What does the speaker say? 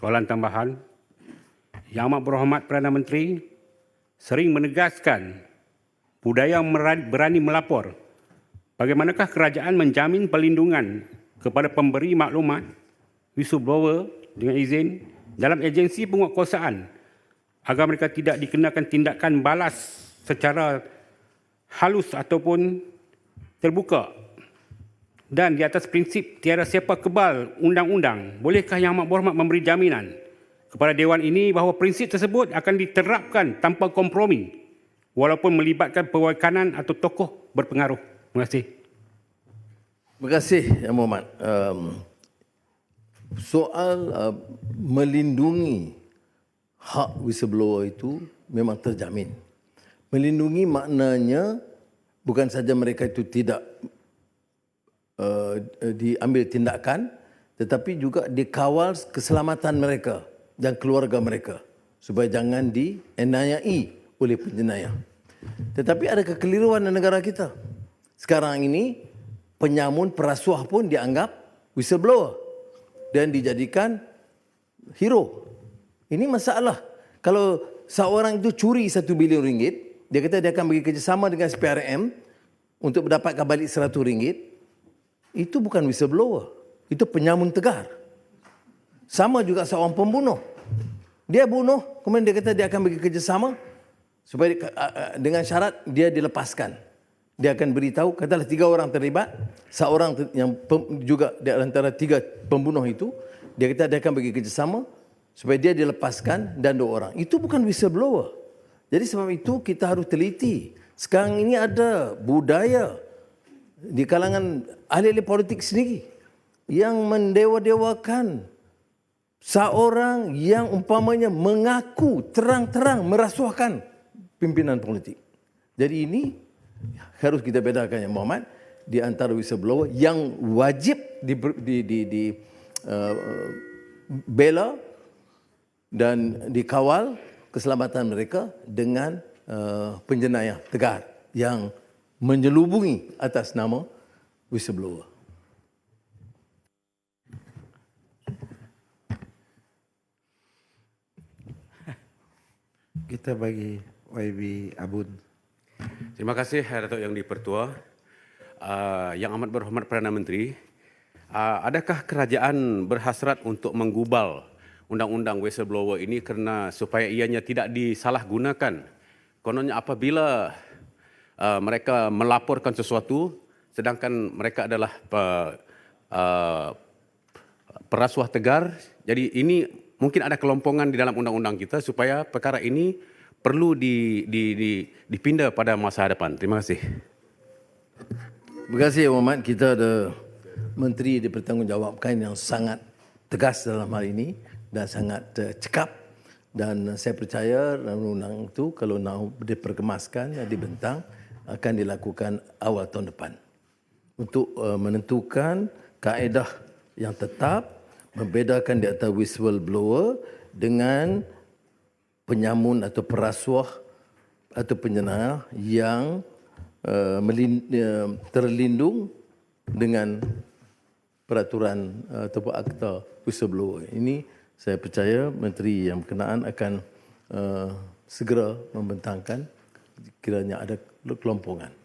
soalan tambahan. Yang amat berhormat Perdana Menteri sering menegaskan budaya berani melapor. Bagaimanakah kerajaan menjamin perlindungan kepada pemberi maklumat whistleblower dengan izin dalam agensi penguatkuasaan agar mereka tidak dikenakan tindakan balas secara halus ataupun terbuka dan di atas prinsip tiada siapa kebal undang-undang, bolehkah Yang Amat Berhormat memberi jaminan kepada Dewan ini bahawa prinsip tersebut akan diterapkan tanpa kompromi walaupun melibatkan perwakanan atau tokoh berpengaruh? Terima kasih. Terima kasih, Yang Muhammad. Um, soal uh, melindungi hak whistleblower itu memang terjamin. Melindungi maknanya bukan saja mereka itu tidak uh, diambil tindakan tetapi juga dikawal keselamatan mereka dan keluarga mereka supaya jangan dienayai oleh penjenayah. Tetapi ada kekeliruan di negara kita. Sekarang ini penyamun perasuah pun dianggap whistleblower dan dijadikan hero. Ini masalah. Kalau seorang itu curi satu bilion ringgit, dia kata dia akan bagi kerjasama dengan SPRM untuk mendapatkan balik seratus ringgit, itu bukan whistleblower. Itu penyamun tegar. Sama juga seorang pembunuh. Dia bunuh, kemudian dia kata dia akan bagi kerjasama supaya dengan syarat dia dilepaskan. Dia akan beritahu, katalah tiga orang terlibat, seorang yang juga di antara tiga pembunuh itu, dia kata dia akan bagi kerjasama supaya dia dilepaskan dan dua orang. Itu bukan whistleblower. Jadi sebab itu kita harus teliti. Sekarang ini ada budaya di kalangan ahli-ahli politik sendiri yang mendewa-dewakan seorang yang umpamanya mengaku terang-terang merasuahkan pimpinan politik. Jadi ini harus kita bedakan yang Muhammad di antara whistleblower yang wajib di di di, di uh, bela dan dikawal keselamatan mereka dengan uh, penjenayah tegar yang menyelubungi atas nama whistleblower. Kita bagi YB Abun. Terima kasih Datuk Yang Dipertua. Uh, yang amat berhormat Perdana Menteri, uh, adakah kerajaan berhasrat untuk menggubal undang-undang whistleblower ini kerana supaya ianya tidak disalahgunakan? Kononnya apabila uh, mereka melaporkan sesuatu sedangkan mereka adalah uh, uh, perasuah tegar. Jadi ini mungkin ada kelompongan di dalam undang-undang kita supaya perkara ini perlu di, di, di, dipindah pada masa hadapan. Terima kasih. Terima kasih Muhammad. Kita ada menteri dipertanggungjawabkan yang sangat tegas dalam hal ini dan sangat uh, cekap dan saya percaya undang-undang itu kalau nak diperkemaskan dibentang akan dilakukan awal tahun depan untuk uh, menentukan kaedah yang tetap membedakan di antara whistleblower dengan penyamun atau perasuah atau penjenayah yang uh, uh, terlindung dengan peraturan uh, atau akta whistleblower. Ini saya percaya menteri yang berkenaan akan segera membentangkan kiranya ada kelompongan.